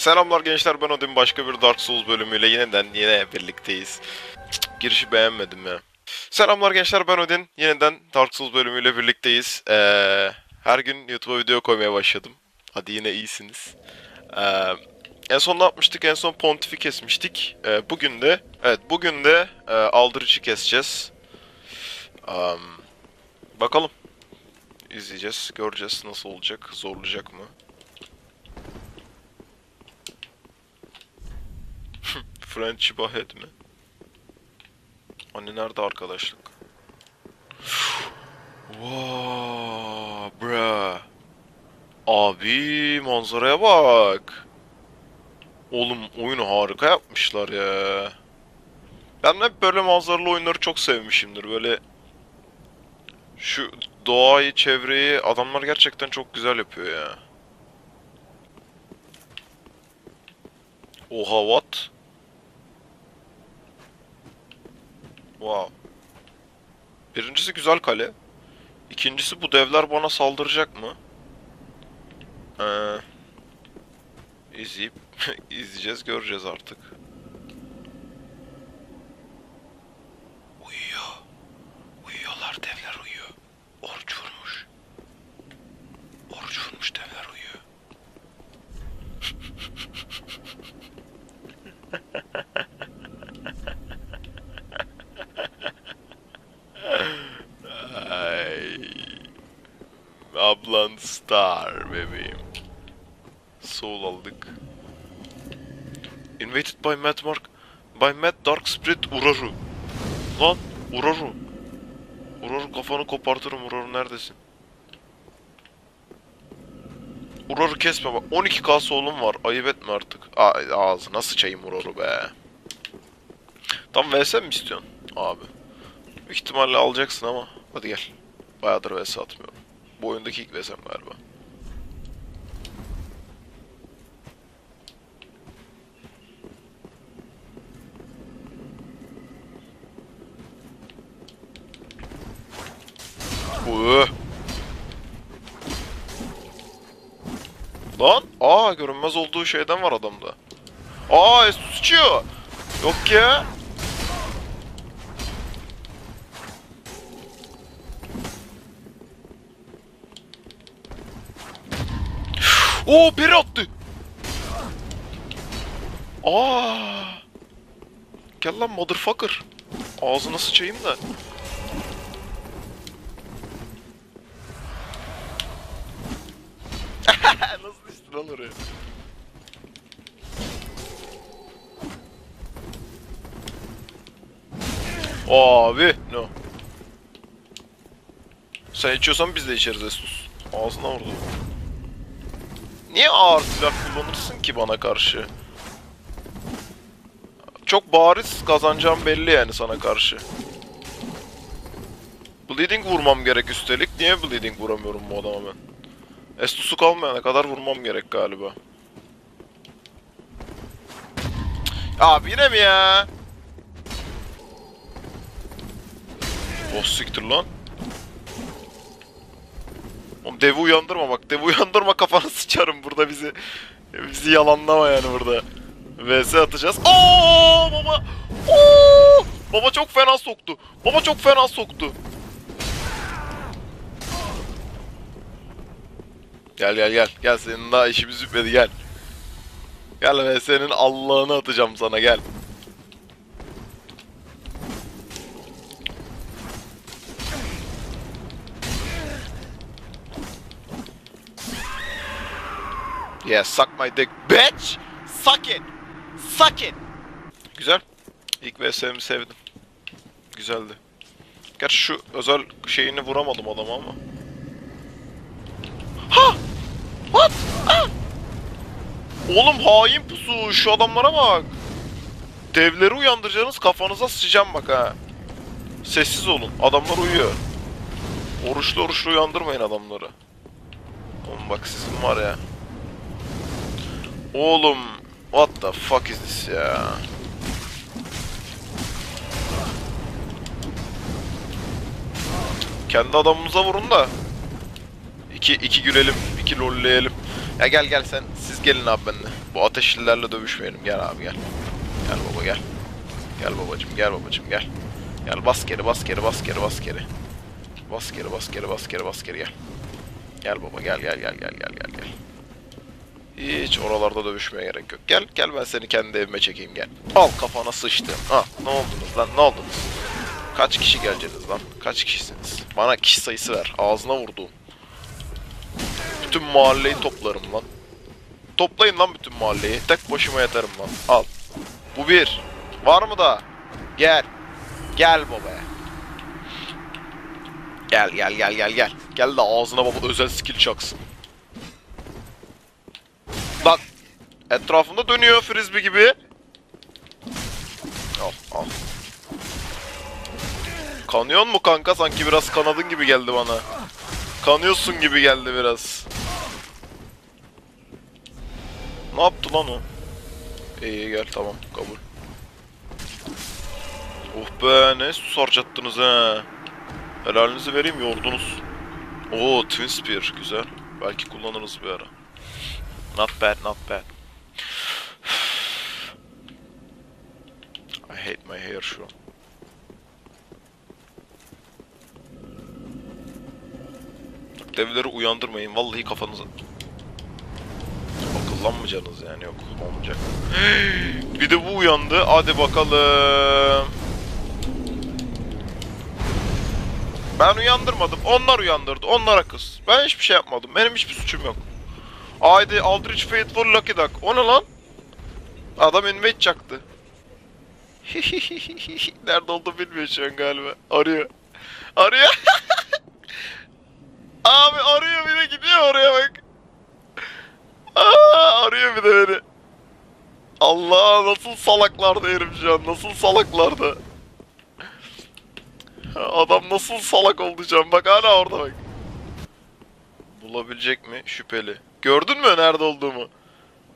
Selamlar gençler ben Odin başka bir Dark Souls bölümüyle yeniden yine birlikteyiz. Cık, girişi beğenmedim ya. Selamlar gençler ben Odin yeniden Dark Souls bölümüyle birlikteyiz. Ee, her gün YouTube'a video koymaya başladım. Hadi yine iyisiniz. Ee, en son ne yapmıştık? En son Pontiff'i kesmiştik. Ee, bugün de evet bugün de e, Aldrich'i keseceğiz. Am, bakalım. İzleyeceğiz, göreceğiz nasıl olacak, zorlayacak mı? Friendship ahead mi? Anne nerede arkadaşlık? Wow, bruh. Abi manzaraya bak. Oğlum oyunu harika yapmışlar ya. Ben hep böyle manzaralı oyunları çok sevmişimdir. Böyle şu doğayı, çevreyi adamlar gerçekten çok güzel yapıyor ya. Oha what? Wow. Birincisi güzel kale. İkincisi bu devler bana saldıracak mı? Ee, izleyip izleyeceğiz, göreceğiz artık. Uyuyor. Uyuyorlar devler uyuyor. Oruç vurmuş. Oruç vurmuş devler uyuyor. Ay. Ablan star bebeğim. Soul aldık. Invaded by Mad Mark by Mad Dark Spirit Uraru. Lan Uraru. Uraru kafanı kopartırım Uraru neredesin? Uraru kesme bak 12k soul'um var ayıp etme artık. A ağzına sıçayım Uraru be. Tam vs mi istiyorsun abi? Büyük ihtimalle alacaksın ama hadi gel. Bayağıdır vs atmıyorum. Bu oyundaki ilk vs'm galiba. Lan aa görünmez olduğu şeyden var adamda. Aa sıçıyor. Yok ya. Oo biri attı. Aa. Gel lan motherfucker. Ağzına sıçayım da. Lan oraya? Abi no. Sen içiyorsan biz de içeriz Estus. Ağzına vurdu. Niye ağır silah kullanırsın ki bana karşı? Çok bariz kazanacağım belli yani sana karşı. Bleeding vurmam gerek üstelik. Niye bleeding vuramıyorum bu adama ben? Estus'u kalmayana kadar vurmam gerek galiba. Abi yine mi ya? Oh siktir lan. Oğlum devi uyandırma bak. Devi uyandırma kafanı sıçarım burada bizi. Bizi yalanlama yani burada. VS atacağız. Oo baba. Oo! Baba çok fena soktu. Baba çok fena soktu. Gel gel gel. Gel senin daha işimiz bitmedi gel. Gel VS'nin Allah'ını atacağım sana gel. Yeah, suck my dick, bitch! Suck it! Suck it! Güzel. İlk VS'mi sevdim. Güzeldi. Gerçi şu özel şeyini vuramadım adama ama. Ha! Oğlum hain pusu şu adamlara bak. Devleri uyandıracaksınız kafanıza sıçacağım bak ha. Sessiz olun. Adamlar uyuyor. Oruçlu oruçlu uyandırmayın adamları. Oğlum bak sizin var ya. Oğlum what the fuck is this ya? Kendi adamımıza vurun da. İki, iki gülelim, iki lolleyelim. Ya gel gel sen siz gelin abi benimle. Bu ateşlilerle dövüşmeyelim. Gel abi gel. Gel baba gel. Gel babacım gel babacım gel. Gel bas geri bas geri bas geri bas geri. Bas geri bas geri bas geri bas geri gel. Gel baba gel gel gel gel gel gel gel. Hiç oralarda dövüşmeye gerek yok. Gel gel ben seni kendi evime çekeyim gel. Al kafana sıçtım. Ha ne oldunuz lan ne oldunuz? Kaç kişi geleceksiniz lan? Kaç kişisiniz? Bana kişi sayısı ver. Ağzına vurduğum. Bütün mahalleyi toplarım lan. Toplayın lan bütün mahalleyi. Tek başıma yatarım lan. Al. Bu bir. Var mı da? Gel. Gel babaya. Gel gel gel gel gel. Gel de ağzına baba özel skill çaksın. Lan. Etrafında dönüyor frisbee gibi. Al al. Kanıyor mu kanka? Sanki biraz kanadın gibi geldi bana. Kanıyorsun gibi geldi biraz. Ne yaptı lan o? İyi gel tamam kabul. Oh be ne su he. Helalinizi vereyim yordunuz. Oo Twin Spear güzel. Belki kullanırız bir ara. Not bad not bad. I hate my hair şu an. Devleri uyandırmayın. Vallahi kafanıza... Akıllanmayacaksınız yani yok. Olmayacak. Bir de bu uyandı. Hadi bakalım. Ben uyandırmadım. Onlar uyandırdı. Onlara kız. Ben hiçbir şey yapmadım. Benim hiçbir suçum yok. Haydi Aldrich Faithful Lucky Duck. O ne lan? Adam invade çaktı. Nerede oldu bilmiyor şu an galiba. Arıyor. Arıyor. Abi arıyor bir de gidiyor oraya bak. Aa, arıyor bir de beni. Allah nasıl salaklardı herif şu an. Nasıl salaklardı. Adam nasıl salak oldu şu an. Bak hala orada bak. Bulabilecek mi? Şüpheli. Gördün mü nerede olduğumu?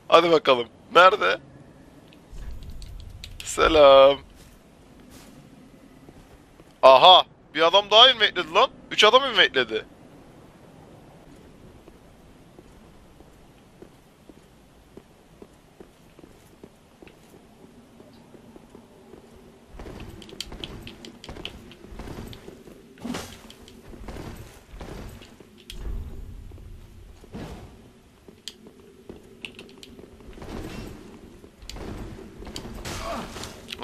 Hadi bakalım. Nerede? Selam. Aha. Bir adam daha inmekledi lan. Üç adam inmekledi.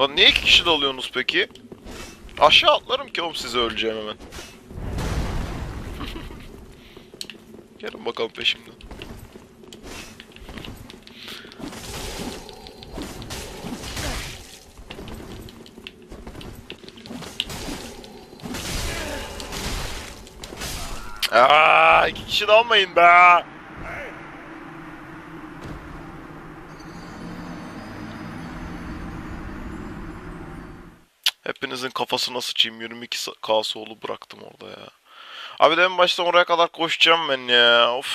Lan niye iki kişi dalıyorsunuz peki? Aşağı atlarım ki oğlum size öleceğim hemen. Gelin bakalım peşimden. Aa, iki kişi de almayın be. Hepinizin kafasına sıçayım 22k solu bıraktım orada ya. Abi en baştan oraya kadar koşacağım ben ya. Of.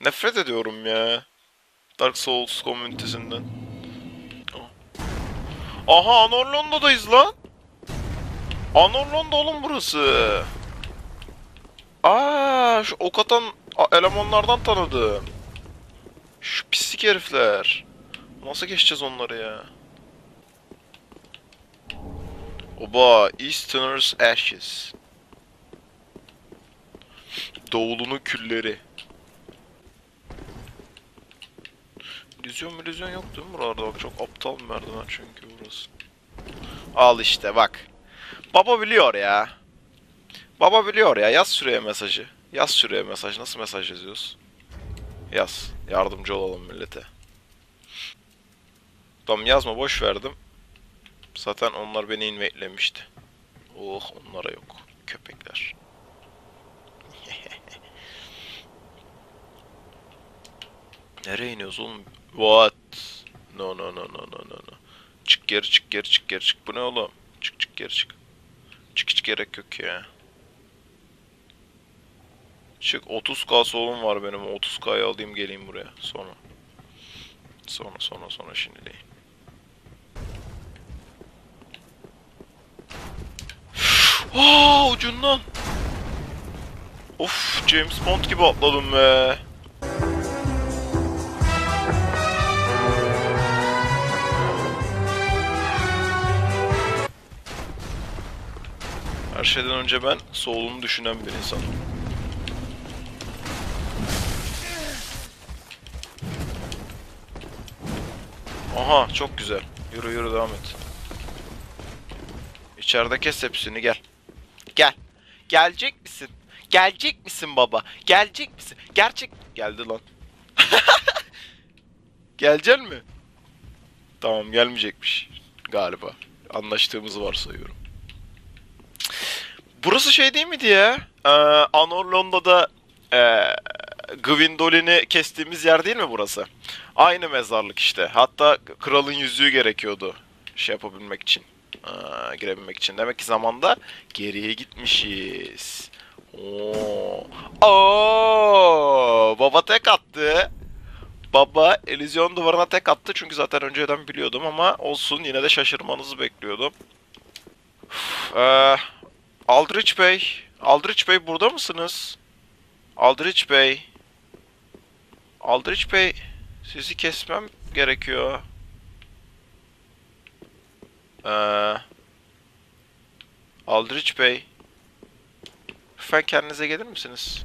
Nefret ediyorum ya. Dark Souls komünitesinden. Aha Anorlonda'dayız lan. Anorlonda oğlum burası. Aa şu ok atan elemanlardan tanıdım. Şu pislik herifler. Nasıl geçeceğiz onları ya? Oba, Easterner's Ashes. Doğulunun külleri. İllüzyon millüzyon yok değil mi buralarda? Bak çok aptal bir merdiven çünkü burası. Al işte bak. Baba biliyor ya. Baba biliyor ya. Yaz şuraya mesajı. Yaz şuraya mesaj. Nasıl mesaj yazıyoruz? Yaz. Yardımcı olalım millete. Tamam yazma boş verdim. Zaten onlar beni invite'lemişti. Oh onlara yok. Köpekler. Nereye iniyoruz oğlum? What? No no no no no no no. Çık geri çık geri çık geri çık. Bu ne oğlum? Çık çık geri çık. Çık hiç gerek yok ya. Çık 30k solum var benim. 30k'yı alayım geleyim buraya. Sonra. Sonra sonra sonra şimdi değil. Aa ucundan. Of James Bond gibi atladım be. Her şeyden önce ben solumu düşünen bir insanım. Aha çok güzel. Yürü yürü devam et. İçeride kes hepsini gel. Gelecek misin? Gelecek misin baba? Gelecek misin? Gerçek... Geldi lan. Gelecek mi? Tamam gelmeyecekmiş. Galiba. Anlaştığımızı varsayıyorum. Burası şey değil miydi ya? Ee, Anor Londa'da ee, Gwendolyn'i kestiğimiz yer değil mi burası? Aynı mezarlık işte. Hatta kralın yüzüğü gerekiyordu şey yapabilmek için. Aa, girebilmek için. Demek ki zamanda geriye gitmişiz. Oo. Oo, baba tek attı. Baba Elysium duvarına tek attı çünkü zaten önceden biliyordum ama olsun yine de şaşırmanızı bekliyordum. Ee, Aldrich Bey, Aldrich Bey burada mısınız? Aldrich Bey. Aldrich Bey, sizi kesmem gerekiyor. Ee, Aldrich Bey. Lütfen kendinize gelir misiniz?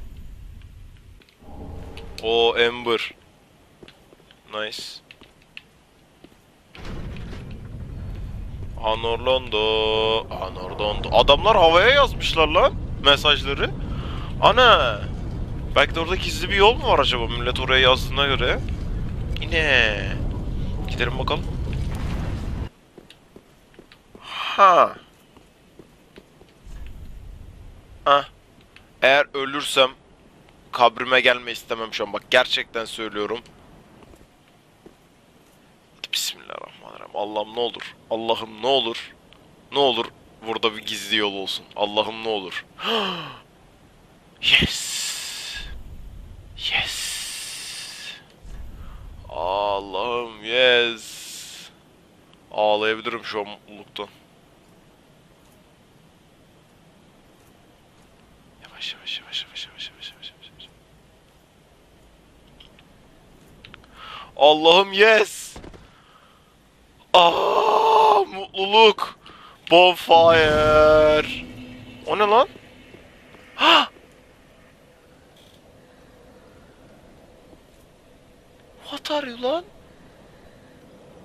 O Ember. Nice. Anorlondo. Anorlondo. Adamlar havaya yazmışlar lan mesajları. Ana. Belki de orada gizli bir yol mu var acaba millet oraya yazdığına göre? Yine. Gidelim bakalım. Ha. Ha. Eğer ölürsem kabrime gelme istemem şu an bak gerçekten söylüyorum. Bismillahirrahmanirrahim. Allah'ım ne olur. Allah'ım ne olur. Ne olur burada bir gizli yol olsun. Allah'ım ne olur. yes. Yes. Allah'ım yes. Ağlayabilirim şu an mutluluktan. Yavaş yavaş yavaş yavaş yavaş yavaş yavaş yavaş. Allah'ım yes. Aa, mutluluk. Bonfire. O ne lan? Ha! What are you lan?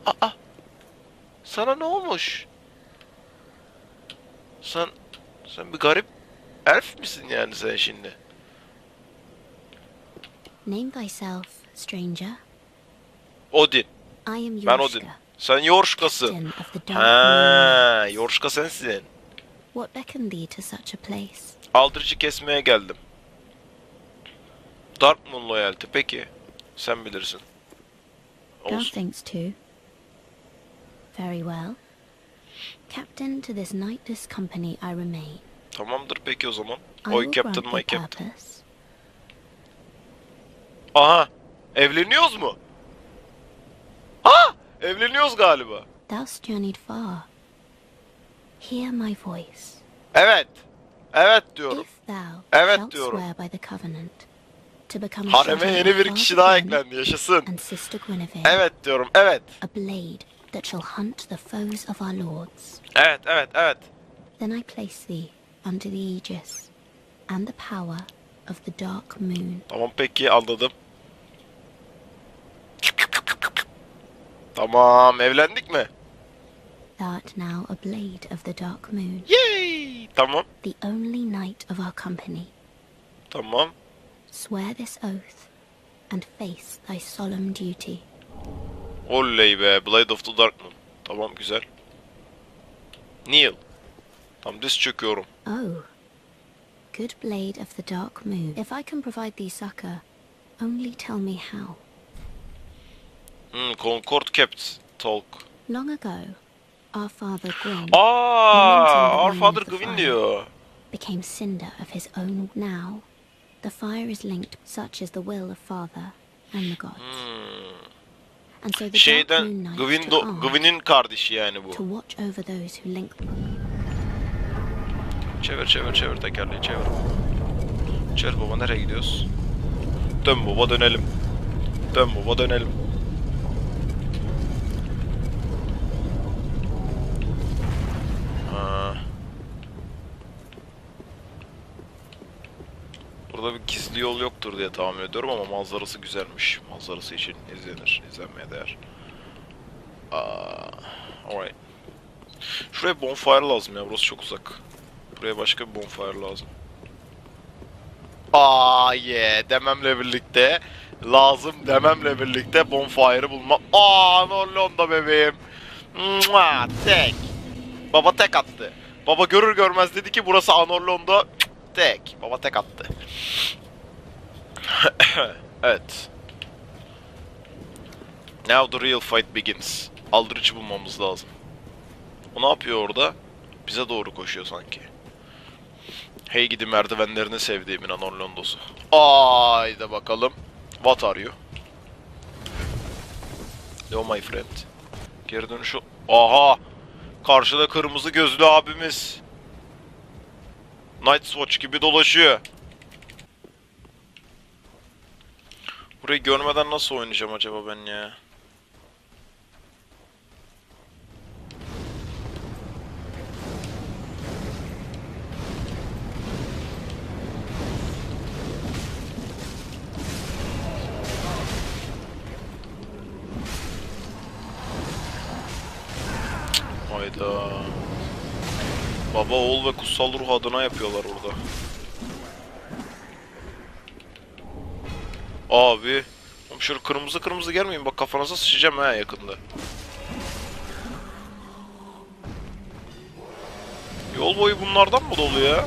Aa. Sana ne olmuş? Sen sen bir garip elf misin yani sen şimdi? Name thyself, stranger. Odin. I am Ben Odin. Sen Yorşkasın. Ha. Yorşka sensin. What beckoned thee to such a place? Aldırıcı kesmeye geldim. Dark Moon loyalty. Peki. Sen bilirsin. Olsun. thinks too. Very well. Captain to this nightless company I remain. Tamamdır peki o zaman. Oy captain my captain. Aha. Evleniyoruz mu? Ha! Evleniyoruz galiba. Thou'st journeyed far. Hear my voice. Evet. Evet diyorum. Thou Evet diyorum. Hareme yeni bir kişi daha eklendi. Yaşasın. Evet diyorum. Evet. that shall hunt the foes of our lords. Evet, evet, evet. Then I place thee under the aegis and the power of the dark moon. Tamam peki anladım. Tamam evlendik mi? Thou art now a blade of the dark moon, Yay! Tamam. the only knight of our company. Tamam. Swear this oath and face thy solemn duty. Oley be. Blade of the Dark Moon. Tamam güzel. Kneel. Tam diz çöküyorum. Oh, good blade of the dark moon. If I can provide thee succor, only tell me how. Hmm, Concord Kept Talk. Long ago, our father Gwyn Aa, Our Father Gwyn diyor. became cinder of his own now. The fire is linked, such is the will of father and the gods. And so the dark moon Şeyden Gwyn took do- arm Gwyn'in kardeşi yani bu. to watch over those who link Çevir çevir çevir tekerleği çevir. Çevir baba nereye gidiyoruz? Dön baba dönelim. Dön baba dönelim. Ha. Burada bir gizli yol yoktur diye tahmin ediyorum ama manzarası güzelmiş. Manzarası için izlenir, izlenmeye değer. Aa, alright. Şuraya bonfire lazım ya, burası çok uzak. Buraya başka bir bonfire lazım. Aa yeah dememle birlikte lazım dememle birlikte bonfire'ı bulma. Aa Norlonda bebeğim. Mua, tek. Baba tek attı. Baba görür görmez dedi ki burası Anorlon'da tek. Baba tek attı. evet. Now the real fight begins. Aldırıcı bulmamız lazım. O ne yapıyor orada? Bize doğru koşuyor sanki. Hey gidi merdivenlerini sevdiğimin Anorlondosu. Haydi bakalım. What are you? Yo my friend. Geri dönüşü... Aha! Karşıda kırmızı gözlü abimiz. Night Watch gibi dolaşıyor. Burayı görmeden nasıl oynayacağım acaba ben ya? Kutsal ruh adına yapıyorlar orada. Abi. Şöyle kırmızı kırmızı gelmeyin bak kafanıza sıçacağım ha yakında. Yol boyu bunlardan mı dolu ya?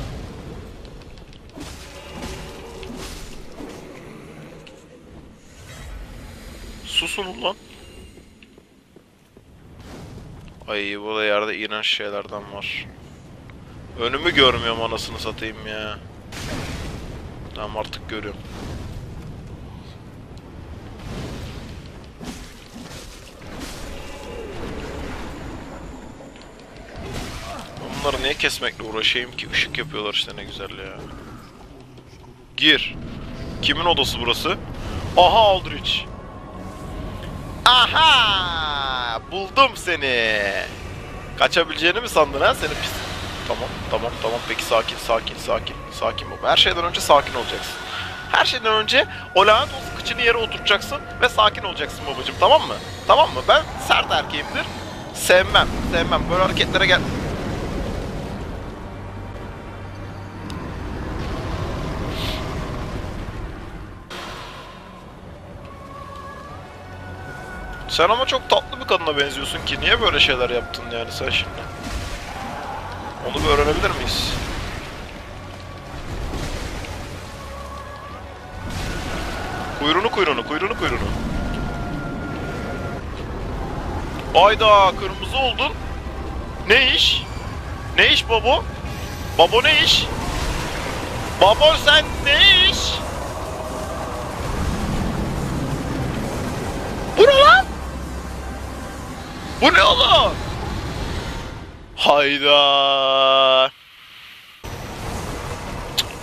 Susun ulan. Ay burada yerde iğrenç şeylerden var. Önümü görmüyorum anasını satayım ya. Tamam artık görüyorum. Bunları niye kesmekle uğraşayım ki? Işık yapıyorlar işte ne güzel ya. Gir. Kimin odası burası? Aha Aldrich. Aha! Buldum seni. Kaçabileceğini mi sandın ha seni pis? Tamam, tamam, tamam. Peki sakin, sakin, sakin. Sakin baba. Her şeyden önce sakin olacaksın. Her şeyden önce o lanet olsun kıçını yere oturtacaksın ve sakin olacaksın babacım tamam mı? Tamam mı? Ben sert erkeğimdir. Sevmem, sevmem. Böyle hareketlere gel... Sen ama çok tatlı bir kadına benziyorsun ki. Niye böyle şeyler yaptın yani sen şimdi? Onu bir öğrenebilir miyiz? Kuyruğunu kuyruğunu, kuyruğunu kuyruğunu. Ayda kırmızı oldun. Ne iş? Ne iş babo? Babo ne iş? Babo sen ne iş? Bu ne lan? Bu ne oğlum? Hayda.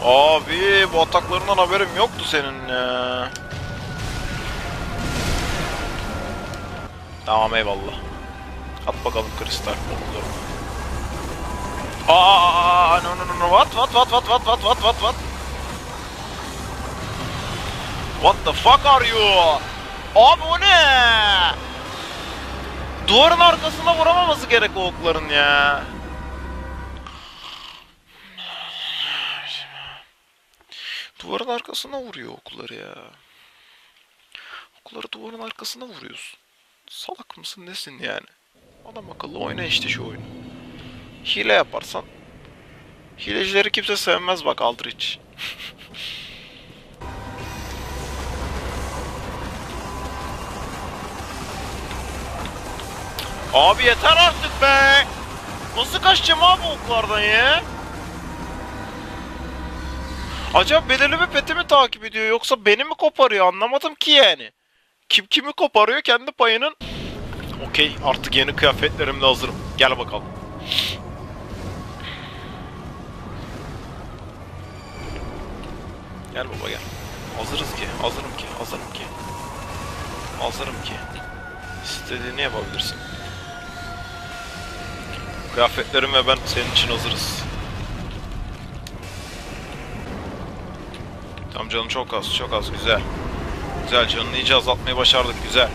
Abi bu ataklarından haberim yoktu senin ya. Tamam eyvallah. At bakalım kristal okları. Aa, no no no no what what what what what what what what what What the fuck are you? Abi o ne? Duvarın arkasına vuramaması gerek o okların ya. Duvarın arkasına vuruyor okları ya. Okları duvarın arkasına vuruyorsun. Salak mısın nesin yani? Adam akıllı oyna işte şu oyunu. Hile yaparsan. Hilecileri kimse sevmez bak Aldrich. Abi yeter artık be. Nasıl kaçacağım abi oklardan ya? Acaba belirli bir peti mi takip ediyor yoksa beni mi koparıyor anlamadım ki yani. Kim kimi koparıyor kendi payının. Okey artık yeni kıyafetlerimle hazırım. Gel bakalım. Gel baba gel. Hazırız ki, hazırım ki, hazırım ki. Hazırım ki. İstediğini yapabilirsin. Kıyafetlerim ve ben senin için hazırız. Tam canı çok az, çok az. Güzel. Güzel, canını iyice azaltmayı başardık. Güzel.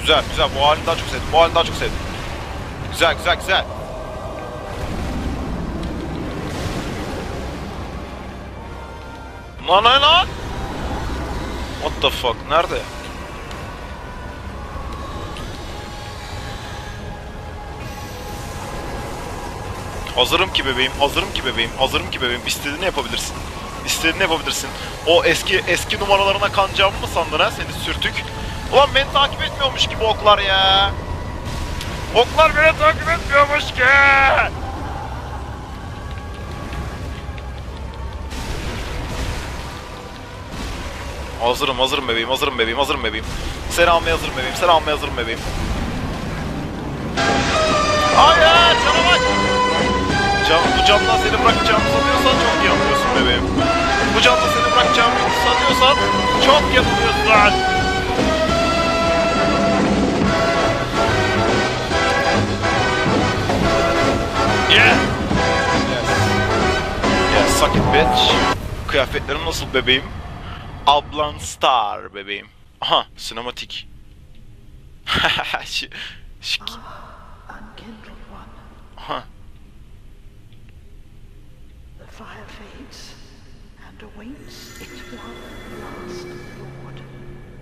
Güzel, güzel. Bu halini daha çok sevdim. Bu halini daha çok sevdim. Güzel, güzel, güzel. Lan lan lan! What the fuck? Nerede? Hazırım ki bebeğim, hazırım ki bebeğim, hazırım ki bebeğim. İstediğini yapabilirsin. İstediğini yapabilirsin. O eski eski numaralarına kanacağımı mı sandın ha seni sürtük? Ulan beni takip etmiyormuş gibi oklar ya. Oklar beni takip etmiyormuş ki. Hazırım, hazırım bebeğim, hazırım bebeğim, hazırım bebeğim. Seni almaya hazırım bebeğim, seni almaya hazırım bebeğim. Hayır, cana bak! Cam, bu camdan seni bırakacağımı sanıyorsan çok yanılıyorsun bebeğim. Bu camdan seni bırakacağımı sanıyorsan çok yanılıyorsun. Yeah! Yes. Yes, suck it bitch. Kıyafetlerim nasıl bebeğim? Ablan star bebeğim. Aha, sinematik. Ş- ş- Unkindled one, Aha.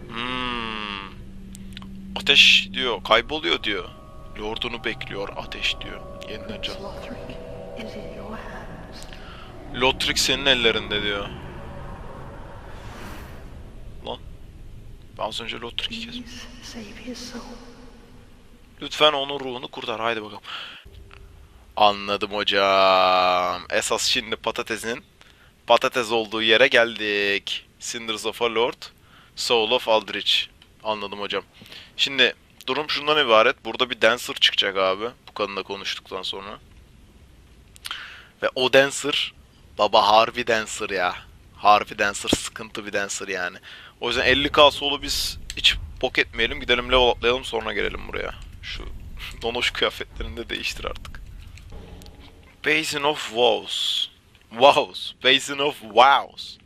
Hmm. Ateş diyor, kayboluyor diyor. Lordunu bekliyor ateş diyor. Yeniden can. Lothric senin ellerinde diyor. Az önce save his soul. Lütfen onun ruhunu kurtar. Haydi bakalım. Anladım hocam. Esas şimdi patatesin patates olduğu yere geldik. Cinders of a Lord, Soul of Aldrich. Anladım hocam. Şimdi durum şundan ibaret. Burada bir dancer çıkacak abi. Bu kadınla konuştuktan sonra. Ve o dancer baba harbi dancer ya. Harbi dancer sıkıntı bir dancer yani. O yüzden 50k solu biz hiç bok etmeyelim. Gidelim level atlayalım sonra gelelim buraya. Şu donoş kıyafetlerini de değiştir artık. Basin of Wows. Wows. Basin of Wows.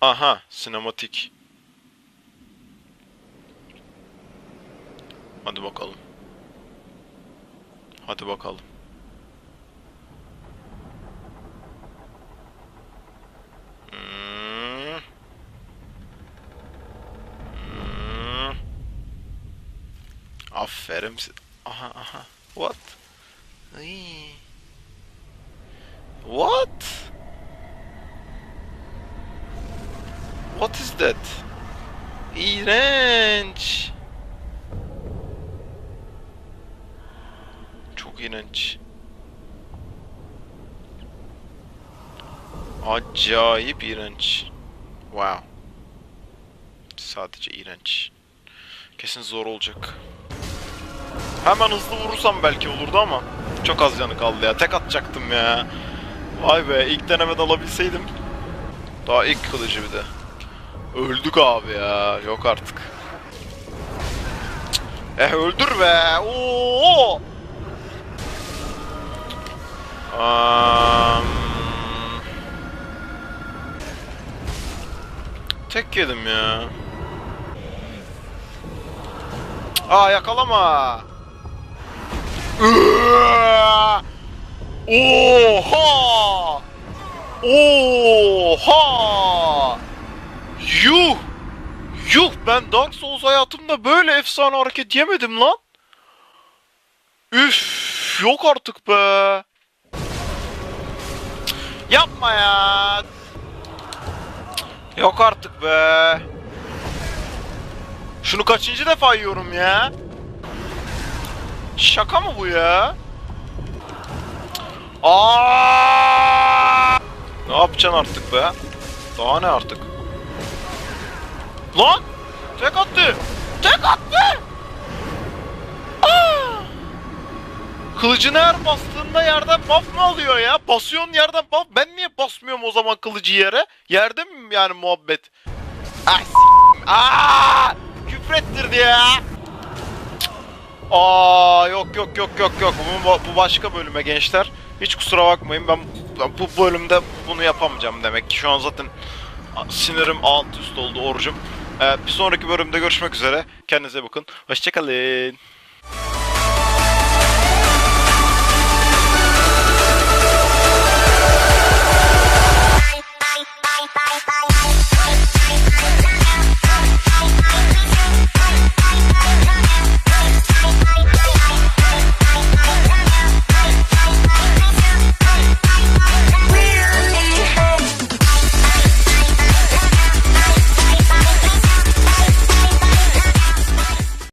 Aha, sinematik. Hadi bakalım. Hadi bakalım. Hmm. Hmm. Aferin. Aha aha. What? What? What is that? İğrenç. Çok iğrenç. Acayip iğrenç. Wow. Sadece iğrenç. Kesin zor olacak. Hemen hızlı vurursam belki olurdu ama çok az canı kaldı ya. Tek atacaktım ya. Vay be ilk denemede alabilseydim. Daha ilk kılıcı bir de. Öldük abi ya. Yok artık. Eh öldür be. Oo. Am, Tek yedim ya. Aa yakalama. Oha! Oha! Yuh! Yuh ben Dark Souls hayatımda böyle efsane hareket yemedim lan. Üf yok artık be. Yapma ya. Yok artık be. Şunu kaçıncı defa yiyorum ya? Şaka mı bu ya? Aa! Ne yapacaksın artık be? Daha ne artık? Lan! Tek attı! Tek attı! Aa! Kılıcını her bastığında yerden buff mı alıyor ya? Basıyorsun yerden buff. Ben niye basmıyorum o zaman kılıcı yere? Yerde mi yani muhabbet? Ay s**eyim. Aa! Küfrettirdi ya. Aa yok yok yok yok yok bu, bu başka bölüme gençler. Hiç kusura bakmayın ben bu bölümde bunu yapamayacağım demek ki. Şu an zaten sinirim alt üst oldu orucum. Ee, bir sonraki bölümde görüşmek üzere. Kendinize bakın. Hoşçakalın.